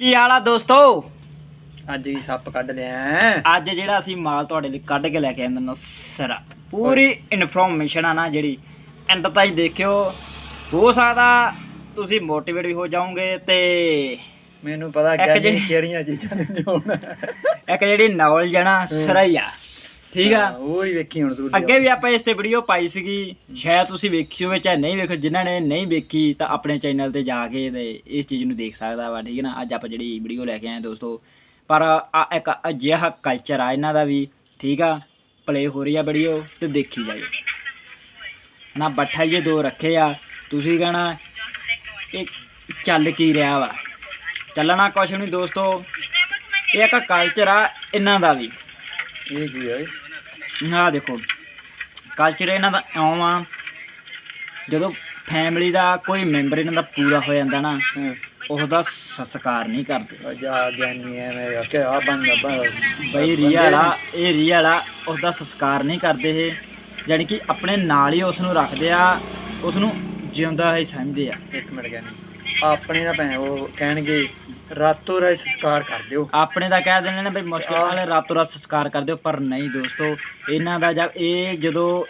ਕੀ ਹਾਲ ਆ ਦੋਸਤੋ? ਅੱਜ ਹੀ ਸੱਪ ਕੱਢ ਲਿਆ ਅੱਜ ਜਿਹੜਾ ਅਸੀਂ ਮਾਲ ਤੁਹਾਡੇ ਲਈ ਕੱਢ ਕੇ ਲੈ ਕੇ ਆਂਦੇ ਨਾ ਸਰਾ ਪੂਰੀ ਇਨਫੋਰਮੇਸ਼ਨ ਆ ਨਾ ਜਿਹੜੀ ਐਂਡ ਤਾਈਂ ਦੇਖਿਓ। ਹੋ ਸਕਦਾ ਤੁਸੀਂ ਮੋਟੀਵੇਟ ਵੀ ਹੋ ਜਾਓਗੇ ਤੇ ਮੈਨੂੰ ਪਤਾ ਇੱਕ ਕਿ ਜਿਹੜੀ- ਕਿਹੜੀਆਂ ਚੀਜ਼ਾਂ ਨੇ ਹੋਣ। ਇੱਕ ਜਿਹੜੀ ਨੌਲੇਜ ਆ ਨਾ ਸਰਾ ਹੀ ਆ। ਠੀਕ ਆ? ਉਹ ਹੀ ਵੇਖੀ ਹੁਣ ਤੂੰ ਅੱਗੇ ਵੀ ਆਪਾਂ ਇਸ ਤੇ ਵੀਡੀਓ ਪਾਈ ਸੀਗੀ ਸ਼ਾਇਦ ਤੁਸੀਂ ਵੇਖੀ ਹੋਵੇ ਚਾਹੇ ਨਹੀਂ ਵੇਖੋ ਜਿਨ੍ਹਾਂ ਨੇ ਨਹੀਂ ਵੇਖੀ ਤਾਂ ਆਪਣੇ ਚੈਨਲ ਤੇ ਜਾ ਕੇ ਤੇ ਇਸ ਚੀਜ਼ ਨੂੰ ਦੇਖ ਸਕਦਾ ਵਾ ਠੀਕ ਹੈ ਨਾ? ਅੱਜ ਆਪਾਂ ਜਿਹੜੀ ਵੀਡੀਓ ਲੈ ਕੇ ਆਏ ਦੋਸਤੋ ਪਰ ਆ ਇੱਕ ਅਜਿਹਾ ਕਲਚਰ ਆ ਇਹਨਾਂ ਦਾ ਵੀ ਠੀਕ ਆ? ਪਲੇ ਹੋ ਰਹੀ ਆ ਵੀਡੀਓ ਤੇ ਦੇਖੀ ਜਾਇਓ। ਨਾ ਬੱਠਲ ਜੇ ਦੋ ਰੱਖੇ ਆ ਤੁਸੀਂ ਕਹਣਾ ਇਹ ਚੱਲ ਕੀ ਰਿਹਾ ਵਾ? ਚੱਲਣਾ ਕੁਛ ਨਹੀਂ ਦੋਸਤੋ ਇਹ ਇੱਕ ਕਲਚਰ ਆ ਇਹਨਾਂ ਦਾ ਵੀ। ਇਹ ਕੀ ਹੈ ਆਹ ਦੇਖੋ ਕਲਚਰ ਇਹਨਾਂ ਦਾ ਇਉਂ ਆ ਜਦੋਂ ਫੈਮਿਲੀ ਦਾ ਕੋਈ ਮੈਂਬਰ ਇਹਨਾਂ ਦਾ ਪੂਰਾ ਹੋ ਜਾਂਦਾ ਨਾ ਉਹਦਾ ਸੰਸਕਾਰ ਨਹੀਂ ਕਰਦੇ। ਜਾ ਗਿਆਨੀ ਐ ਮੈਂ ਕਿ ਆ ਬੰਦਾ ਬਈ ਰੀਅਲ ਆ ਇਹ ਰੀਅਲ ਆ ਉਹਦਾ ਸੰਸਕਾਰ ਨਹੀਂ ਕਰਦੇ ਇਹ ਯਾਨੀ ਕਿ ਆਪਣੇ ਨਾਲ ਹੀ ਉਸ ਨੂੰ ਰੱਖਦੇ ਆ ਉਸ ਨੂੰ ਜਿਉਂਦਾ ਹੀ ਸਮਝਦੇ ਆ। ਇੱਕ ਮਿੰਟ ਗਿਆਨੀ। ਆਪਣੇ ਦਾ ਭੈਣ ਉਹ ਕਹਿਣਗੇ ਰਾਤੋਂ ਰਾਤ ਸੰਸਕਾਰ ਕਰ ਦਿਓ। ਆਪਣੇ ਦਾ ਕਹਿ ਦਿੰਦੇ ਨੇ ਬਈ ਮੁਸ਼ਕਿਲ ਨਾਲ ਰਾਤੋਂ ਰਾਤ ਸੰਸਕਾਰ ਕਰ ਦਿਓ ਪਰ ਨਹੀਂ ਦੋਸਤੋ ਇਹਨਾਂ ਦਾ ਜਦ ਇਹ ਜਦੋਂ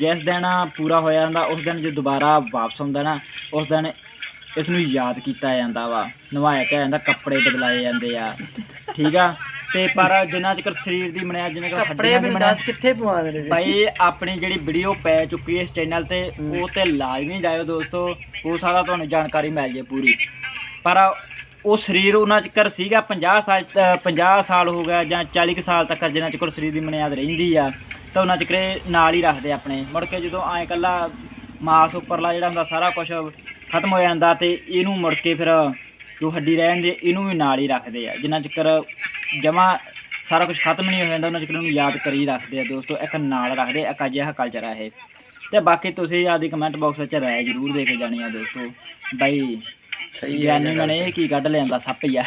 ਜਿਸ ਦਿਨ ਪੂਰਾ ਹੋ ਜਾਂਦਾ ਉਸ ਦਿਨ ਜੇ ਦੁਬਾਰਾ ਵਾਪਸ ਆਉਂਦਾ ਨਾ ਉਸ ਦਿਨ ਇਸ ਨੂੰ ਯਾਦ ਕੀਤਾ ਜਾਂਦਾ ਵਾ। ਨਵਾਇਆ ਕਿਹਾ ਜਾਂਦਾ ਕੱਪੜੇ ਬਦਲਾਏ ਜਾਂਦੇ ਆ। ਠੀਕ ਆ? ਤੇ ਪਰ ਜਿੰਨਾ ਚਿਰ ਸਰੀਰ ਦੀ ਬਣਿਆ ਜਿੰਨਾ ਚਿਰ ਹੱਡੀਆਂ ਦੀ ਬਣਿਆ ਕਿੱਥੇ ਪਵਾਉਂਦੇ ਨੇ? ਭਾਈ ਆਪਣੀ ਜਿਹੜੀ ਵੀਡੀਓ ਪੈ ਚੁੱਕੀ ਹੈ ਇਸ ਚੈਨਲ ਤੇ ਉਹ ਤੇ ਲਾਜ਼ਮੀ ਜਾਇਓ ਦੋਸਤੋ ਹੋ ਸਕਦਾ ਤੁਹਾਨੂੰ ਜਾਣਕਾਰੀ ਮਿਲ ਜੇ ਪੂਰੀ। ਪਰ ਉਹ ਸਰੀਰ ਉਹਨਾਂ ਚਿਕਰ ਸੀਗਾ 50 ਸਾਲ ਤ- 50 ਸਾਲ ਹੋ ਗਿਆ ਜਾਂ 40 ਕੁ ਸਾਲ ਤੱਕ ਜਿੰਨਾ ਚਿਕਰ ਸਰੀਰ ਦੀ ਮਨਿਆਦ ਰਹਿੰਦੀ ਆ, ਤਾਂ ਉਹਨਾਂ ਚਿਕਰੇ ਨਾਲ ਹੀ ਰੱਖਦੇ ਆਪਣੇ। ਮੁੜ ਕੇ ਜਦੋਂ ਐ ਕੱਲਾ ਮਾਸ ਉੱਪਰਲਾ ਜਿਹੜਾ ਹੁੰਦਾ ਸਾਰਾ ਕੁਝ ਖਤਮ ਹੋ ਜਾਂਦਾ ਤੇ ਇਹਨੂੰ ਮੁੜ ਕੇ ਫਿਰ ਜੋ ਹੱਡੀ ਰਹਿ ਜਾਂਦੀ ਇਹਨੂੰ ਵੀ ਨਾਲ ਹੀ ਰੱਖਦੇ ਆ। ਜਿੰਨਾ ਚਿਕਰ ਜਮਾ ਸਾਰਾ ਕੁਝ ਖਤਮ ਨਹੀਂ ਹੋ ਜਾਂਦਾ, ਉਹਨਾਂ ਚਿਕਰ ਉਹਨੂੰ ਯਾਦ ਕਰੀ ਰੱਖਦੇ ਆ ਦੋਸਤੋ, ਇੱਕ ਨਾਲ ਰੱਖਦੇ ਇੱਕ ਅਜਿਹਾ ਕਲਚਰ ਆ ਇਹ। ਤੇ ਬਾਕੀ ਤੁਸੀਂ ਆਦੀ ਕਮੈਂਟ ਬਾਕਸ ਵਿੱਚ ਰਾਏ ਜ਼ਰੂਰ ਦੇ ਕੇ ਜਾਣੀ ਆ ਦੋਸਤੋ। ਬਾਈ। ਗਿਆਨੀ ਨੇ ਇਹ ਕੀ ਕੱਢ ਲਿਆਂਦਾ ਸੱਪ ਹੀ ਆ।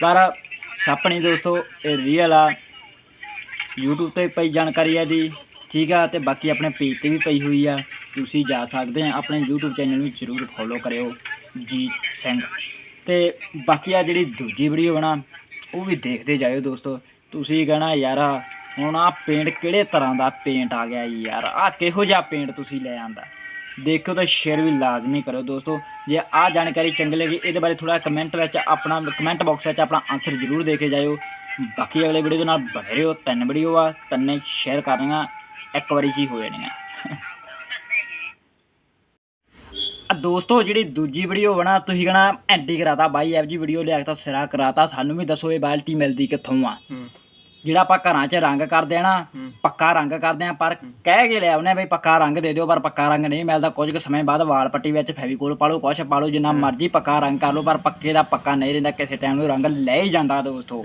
ਪਰ ਸੱਪ ਨਹੀਂ ਦੋਸਤੋ ਇਹ ਰੀਅਲ ਆ। YouTube ਤੇ ਪਈ ਜਾਣਕਾਰੀ ਹੈ ਦੀ ਠੀਕ ਆ ਤੇ ਬਾਕੀ ਆਪਣੇ ਪੇਜ ਤੇ ਵੀ ਪਈ ਹੋਈ ਆ। ਤੁਸੀਂ ਜਾ ਸਕਦੇ ਆ ਆਪਣੇ YouTube ਚੈਨਲ ਨੂੰ ਜਰੂਰ ਫੋਲੋ ਕਰਿਓ ਜੀਤ ਸਿੰਘ। ਤੇ ਬਾਕੀ ਆ ਜਿਹੜੀ ਦੂਜੀ ਵੀਡੀਓ ਬਣਾ ਉਹ ਵੀ ਦੇਖਦੇ ਜਾਇਓ ਦੋਸਤੋ। ਤੁਸੀਂ ਕਹਣਾ ਯਾਰ ਹੁਣ ਆ ਪੇਂਟ ਕਿਹੜੇ ਤਰ੍ਹਾਂ ਦਾ ਪੇਂਟ ਆ ਗਿਆ ਯਾਰ? ਆ ਕਿਹੋ ਜਿਹਾ ਪੇਂਟ ਤੁਸੀਂ ਲੈ ਆਂਦਾ? ਦੇਖਿਓ ਤਾਂ ਸ਼ੇਅਰ ਵੀ ਲਾਜ਼ਮੀ ਕਰੋ ਦੋਸਤੋ। ਜੇ ਆ ਜਾਣਕਾਰੀ ਚੰਗੀ ਲੱਗੀ, ਇਹਦੇ ਬਾਰੇ ਥੋੜਾ ਕਮੈਂਟ ਵਿੱਚ ਆਪਣਾ ਕਮੈਂਟ ਬਾਕਸ ਵਿੱਚ ਆਪਣਾ ਆਨਸਰ ਜ਼ਰੂਰ ਦੇ ਕੇ ਜਾਇਓ। ਬਾਕੀ ਅਗਲੇ ਵੀਡੀਓ ਦੇ ਨਾਲ ਬਣੇ ਰਹੋ। ਤਿੰਨ ਵੀਡੀਓ ਆ, ਤਿੰਨੇ ਸ਼ੇਅਰ ਕਰਨੀਆਂ, ਇੱਕ ਵਾਰੀ ਹੀ ਹੋ ਜਾਣੀਆਂ। ਆ ਦੋਸਤੋ, ਜਿਹੜੀ ਦੂਜੀ ਵੀਡੀਓ ਬਣਾ, ਤੁਸੀਂ ਕਹਣਾ ਐਂਟੀ ਕਰਾਤਾ, ਬਾਈ ਐਫ ਜੀ ਵੀਡੀਓ ਲਿਆ ਕੇ ਤਾਂ ਸਿਰਾ ਕਰਾਤਾ। ਸਾਨੂੰ ਵੀ ਦੱਸੋ ਇਹ ਬਾਲਟੀ ਮਿਲਦੀ ਕਿੱਥੋਂ ਆ? ਜਿਹੜਾ ਆਪਾਂ ਘਰਾਂ 'ਚ ਰੰਗ ਕਰਦੇ ਆ ਨਾ। ਪੱਕਾ ਰੰਗ ਕਰਦੇ ਆ ਪਰ ਕਹਿ ਕੇ ਲਿਆ ਉਹਨੇ ਬਈ ਪੱਕਾ ਰੰਗ ਦੇ ਦਿਓ ਪਰ ਪੱਕਾ ਰੰਗ ਨਹੀਂ ਮਿਲਦਾ। ਕੁਝ ਕੁ ਸਮੇਂ ਬਾਅਦ ਵਾਲ ਪੱਟੀ ਵਿੱਚ ਫੈਵੀਕੋਲ ਪਾ ਲਓ ਕੁਛ ਪਾ ਲਓ ਜਿੰਨਾ ਮਰਜ਼ੀ ਪੱਕਾ ਰੰਗ ਕਰ ਲਓ ਪਰ ਪੱਕੇ ਦਾ ਪੱਕਾ ਨਹੀਂ ਰਹਿੰਦਾ ਕਿਸੇ ਟਾਈਮ ਨੂੰ ਰੰਗ ਲੈ ਹੀ ਜਾਂਦਾ ਦੋਸਤੋ।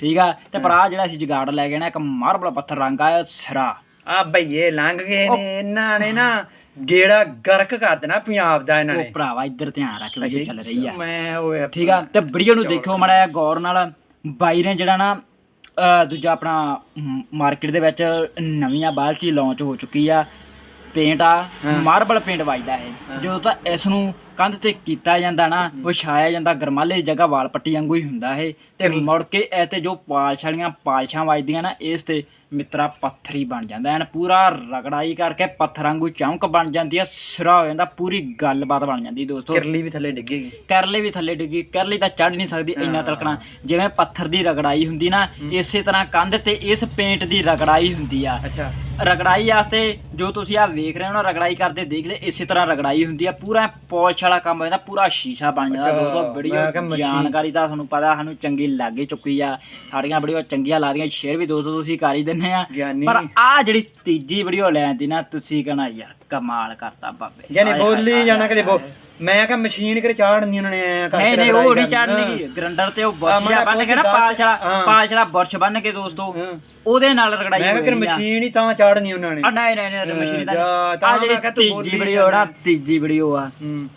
ਠੀਕ ਆ? ਤੇ ਪਰ ਆ ਜਿਹੜਾ ਅਸੀਂ ਜਗਾੜ ਲੈ ਗਏ ਨਾ ਇੱਕ ਮਾਰਬਲ ਪੱਥਰ ਰੰਗ ਆ ਸਿਰਾ। ਆ ਭਈਏ ਲੰਘ ਗਏ ਨੇ ਇਹਨਾਂ ਨੇ ਨਾ ਗੇੜਾ ਗਰਕ ਕਰ ਦੇਣਾ ਪੰਜਾਬ ਦਾ ਇਹਨਾਂ ਉਹ ਨੇ। ਭਰਾਵਾ ਇੱਧਰ ਧਿਆਨ ਰੱਖ ਵੀਡੀਓ ਚੱਲ ਰਹੀ ਆ। ਮੈਂ ਓਏ ਠੀਕ ਆ? ਤੇ ਵੀਡੀਓ ਨੂੰ ਦੇਖਿਓ ਮੜਾ ਗੌਰ ਨਾਲ। ਬਾਈ ਨੇ ਜਿਹੜਾ ਨਾ ਦੂਜਾ ਆਪਣਾ ਮਾਰਕੀਟ ਦੇ ਵਿੱਚ ਨਵੀਆਂ ਬਾਲਟੀ ਲਾਂਚ ਹੋ ਚੁੱਕੀ ਆ। ਪੇਂਟ ਆ ਮਾਰਬਲ ਪੇਂਟ ਵੱਜਦਾ ਇਹ। ਜਦੋਂ ਤਾਂ ਇਸ ਨੂੰ ਕੰਧ ਤੇ ਕੀਤਾ ਜਾਂਦਾ ਨਾ ਉਹ ਛਾਇਆ ਜਾਂਦਾ ਗਰਮਾਲੇ ਦੀ ਜਗ੍ਹਾ ਵਾਲ ਪੱਟੀ ਵਾਂਗੂ ਹੀ ਹੁੰਦਾ ਇਹ। ਤੇ ਮੁੜ ਕੇ ਇਹ ਤੇ ਜੋ ਪਾਲਿਸ਼ ਵਾਲੀਆਂ ਪਾਲਿਸ਼ਾਂ ਵੱਜਦੀਆਂ ਨਾ ਇਸ ਤੇ ਮਿੱਤਰਾ ਪੱਥਰੀ ਬਣ ਜਾਂਦਾ। ਐਨ ਪੂਰਾ ਰਗੜਾਈ ਕਰਕੇ ਪੱਥਰ ਵਾਂਗੂ ਚਮਕ ਬਣ ਜਾਂਦੀ ਆ ਸਿਰਾ ਹੋ ਜਾਂਦਾ ਪੂਰੀ ਗੱਲਬਾਤ ਬਣ ਜਾਂਦੀ ਦੋਸਤੋ। ਕਿਰਲੀ ਵੀ ਥੱਲੇ ਡਿੱਗੇਗੀ ਕਰਲੇ ਵੀ ਥੱਲੇ ਡਿੱਗੀ ਕਰਲੀ ਤਾਂ ਚੜ ਨਹੀਂ ਸਕਦੀ ਇੰਨਾ ਤਲਕਣਾ। ਜਿਵੇਂ ਪੱਥਰ ਦੀ ਰਗੜਾਈ ਹੁੰਦੀ ਨਾ ਇਸੇ ਤਰ੍ਹਾਂ ਕੰਧ ਤੇ ਇਸ ਪੇਂਟ ਦੀ ਰਗੜਾਈ ਹੁੰਦੀ ਆ। ਅੱਛਾ। ਰਗੜਾਈ ਵਾਸਤੇ ਜੋ ਤੁਸੀਂ ਆ ਵੇਖ ਰਹੇ ਹੋ ਨਾ ਰਗੜਾਈ ਕਰਦੇ ਦੇਖਦੇ ਇਸੇ ਤਰ੍ਹਾਂ ਰਗੜਾਈ ਹੁੰਦੀ ਆ ਪੂਰਾ ਪੋਲਿਸ਼ ਵਾਲਾ ਕੰਮ ਹੋ ਜਾਂਦਾ ਪੂਰਾ ਸ਼ੀਸ਼ਾ ਬਣ ਜਾਂਦਾ ਦੋਸਤੋ ਵੀਡੀਓ ਜਾਣਕਾਰੀ ਤਾਂ ਤੁਹਾਨੂੰ ਪਤਾ ਸਾਨੂੰ ਚੰਗੀ ਲੱਗ ਚੁੱਕੀ ਆ ਸਾਡੀਆਂ ਵੀਡੀਓ ਚੰਗੀਆਂ ਲੱਗਦੀਆਂ ਸ਼ੇਅਰ ਵੀ ਦੋਸਤੋ ਤੁਸੀਂ ਕਰ ਹੀ ਦਿੰਦੇ ਆ। ਪਰ ਆ ਜਿਹੜੀ ਤੀਜੀ ਵੀਡੀਓ ਲੈਣ ਦੀ ਨਾ ਤੁਸੀਂ ਕਹਣਾ ਯਾਰ ਕਮਾਲ ਕਰਤਾ ਬਾਬੇ ਯਾਨੀ ਹਾਏ ਬੋਲੀ ਹਾਏ ਜਾਣਾ ਕਦੇ ਬੋ। ਮੈਂ ਕਿਹਾ ਮਸ਼ੀਨ ਕਰੇ ਚਾੜਨੀ ਉਹਨਾਂ ਨੇ ਐਂ ਕਰਕੇ ਨਹੀਂ ਨਹੀਂ ਉਹ ਨਹੀਂ। ਚੜਨੀ ਗਰੰਡਰ ਤੇ ਉਹ ਬੁਰਸ਼ ਬੰਨ ਕੇ ਨਾ ਹਾਂ। ਪਾਲਛਾ ਬੁਰਸ਼ ਬੰਨ ਕੇ ਦੋਸਤੋ ਹਾਂ। ਉਹਦੇ ਨਾਲ ਰਗੜਾਈ ਮੈਂ ਕਿਹਾ ਕਿ ਆ। ਮਸ਼ੀਨ ਹੀ ਤਾਂ ਚਾੜਨੀ ਉਹਨਾਂ ਨੇ ਆ ਨਹੀਂ ਨਹੀਂ ਨਹੀਂ ਮਸ਼ੀਨ ਦਾ ਜਾ, ਤਾਂ ਆ ਮੈਂ ਜਿਹੜੀ ਤੂੰ ਤੀਜੀ ਬੋਲੀ ਵੀਡੀਓ ਨਾ। ਤੀਜੀ ਵੀਡੀਓ ਆ ਹੂੰ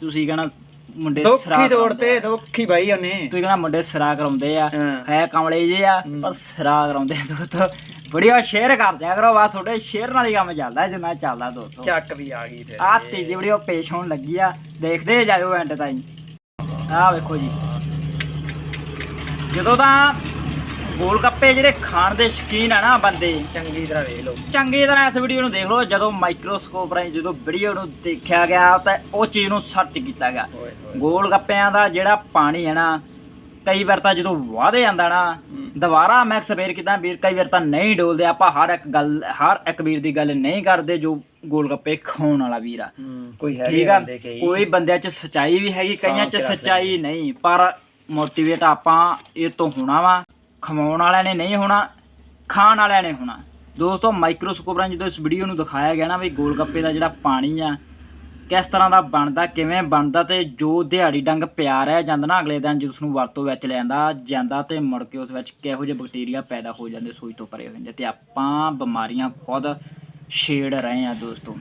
ਤੁਸੀਂ ਕਹਣਾ ਮੁੰਡੇ ਦੁੱਖੀ ਤੋੜ ਤੇ ਦੁੱਖੀ ਬਾਈ ਉਹਨੇ। ਤੁਸੀਂ ਕਹਣਾ ਮੁੰਡੇ ਸਰਾ ਕਰਾਉਂਦੇ ਆ ਹਾਂ। ਕਮਲੇ ਜੇ ਆ ਪਰ ਸਰਾ ਕਰਾਉਂਦੇ ਆ ਦੋਸਤੋ। ਵੀਡੀਓ ਸ਼ੇਅਰ ਕਰ ਦਿਆ ਕਰੋ ਬਸ ਤੁਹਾਡੇ ਸ਼ੇਅਰ ਨਾਲ ਹੀ ਕੰਮ ਚੱਲਦਾ ਜਿੰਨਾ ਚੱਲਦਾ ਦੋਸਤੋ। ਚੱਕ ਵੀ ਆ ਗਈ ਫਿਰ। ਆ ਤੀਜੀ ਵੀਡੀਓ ਪੇਸ਼ ਹੋਣ ਲੱਗੀ ਆ ਦੇਖਦੇ ਜਾਇਓ ਐਂਡ ਤਾਈਂ। ਆ ਵੇਖੋ ਜੀ। ਜਦੋਂ ਤਾਂ ਗੋਲ ਗੱਪੇ ਜਿਹੜੇ ਖਾਣ ਦੇ ਸ਼ੌਕੀਨ ਆ ਨਾ ਬੰਦੇ ਚੰਗੀ ਤਰ੍ਹਾਂ ਵੇਖ ਲਓ। ਚੰਗੀ ਤਰ੍ਹਾਂ ਇਸ ਵੀਡੀਓ ਨੂੰ ਦੇਖ ਲਓ ਜਦੋਂ ਮਾਈਕਰੋਸਕੋਪ ਰਾਹੀਂ ਜਦੋਂ ਵੀਡੀਓ ਨੂੰ ਦੇਖਿਆ ਗਿਆ ਤਾਂ ਉਹ ਚੀਜ਼ ਨੂੰ ਸਰਚ ਕੀਤਾ ਗਿਆ। ਗੋਲ ਗੱਪਿਆਂ ਦਾ ਜਿਹੜਾ ਪਾਣੀ ਹੈ ਨਾ ਕਈ ਵਾਰ ਤਾਂ ਜਦੋਂ ਵਾਧੇ ਜਾਂਦਾ ਨਾ ਦੁਬਾਰਾ ਮੈਂ ਸਵੇਰ ਕਿਦਾਂ ਵੀਰ ਕਈ ਵਾਰ ਤਾਂ ਨਹੀਂ ਡੋਲਦੇ ਆਪਾਂ ਹਰ ਇੱਕ ਗੱਲ ਹਰ ਇੱਕ ਵੀਰ ਦੀ ਗੱਲ ਨਹੀਂ ਕਰਦੇ ਜੋ ਗੋਲ ਗੱਪੇ ਖਾਣ ਵਾਲਾ ਵੀਰ ਆ। ਹੂੰ, ਕੋਈ ਹੈਗੇ ਠੀਕ ਆ ਕਈ ਬੰਦਿਆਂ 'ਚ ਸਚਾਈ ਵੀ ਹੈਗੀ ਕਈਆਂ 'ਚ ਸਚਾਈ ਨਹੀਂ ਪਰ ਮੋਟੀਵੇਟ ਆਪਾਂ ਇਹ ਤੋਂ ਹੋਣਾ ਵਾ। ਖਵਾਉਣ ਵਾਲਿਆਂ ਨੇ ਨਹੀਂ ਹੋਣਾ, ਖਾਣ ਵਾਲਿਆਂ ਨੇ ਹੋਣਾ। ਦੋਸਤੋ ਮਾਈਕਰੋਸਕੋਪ ਰਾਹੀਂ ਜਦੋਂ ਇਸ ਵੀਡੀਓ ਨੂੰ ਦਿਖਾਇਆ ਗਿਆ ਨਾ ਵੀ ਗੋਲਗੱਪੇ ਦਾ ਜਿਹੜਾ ਪਾਣੀ ਆ, ਕਿਸ ਤਰ੍ਹਾਂ ਦਾ ਬਣਦਾ, ਕਿਵੇਂ ਬਣਦਾ ਤੇ ਜੋ ਦਿਹਾੜੀ ਡੰਗ ਪਿਆ ਰਹਿ ਜਾਂਦਾ ਨਾ ਅਗਲੇ ਦਿਨ, ਜਦੋਂ ਉਸ ਨੂੰ ਵਰਤੋਂ ਵਿੱਚ ਲੈਂਦਾ ਜਾਂਦਾ ਤੇ ਮੁੜ ਕੇ ਉਸ ਵਿੱਚ ਕਿਹੋ ਜਿਹੇ ਬੈਕਟੀਰੀਆ ਪੈਦਾ ਹੋ ਜਾਂਦੇ, ਸੂਈ ਤੋਂ ਪਰੇ ਹੋ ਜਾਂਦੇ ਤੇ ਆਪਾਂ ਬਿਮਾਰੀਆਂ ਖੁਦ ਛੇੜ ਰਹੇ ਆ ਦੋਸਤੋ।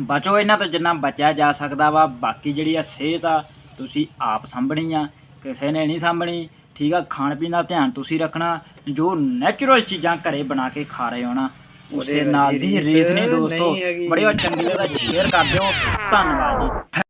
ਬਚੋ ਇਹਨਾਂ ਤੋਂ ਜਿੰਨਾ ਬਚਿਆ ਜਾ ਸਕਦਾ ਵਾ, ਬਾਕੀ ਜਿਹੜੀ ਆ ਸਿਹਤ ਆ, ਤੁਸੀਂ ਆਪ ਸੰਭਣੀ ਆ। ਕਿਸੇ ਨੇ ਨਹੀਂ ਸੰਭਣੀ ਠੀਕ ਆ ਖਾਣ ਪੀਣ ਦਾ ਧਿਆਨ ਤੁਸੀਂ ਰੱਖਣਾ ਜੋ ਨੈਚੁਰਲ ਚੀਜ਼ਾਂ ਘਰੇ ਬਣਾ ਕੇ ਖਾ ਰਹੇ ਹੋ ਨਾ ਉਸੇ ਨਾਲ ਦੀ ਰੀਸ ਨਹੀਂ ਦੋਸਤੋ। ਬੜਿਓ ਚੰਗੀ ਜਗ੍ਹਾ ਸ਼ੇਅਰ ਕਰ ਦਿਓ ਧੰਨਵਾਦ ਜੀ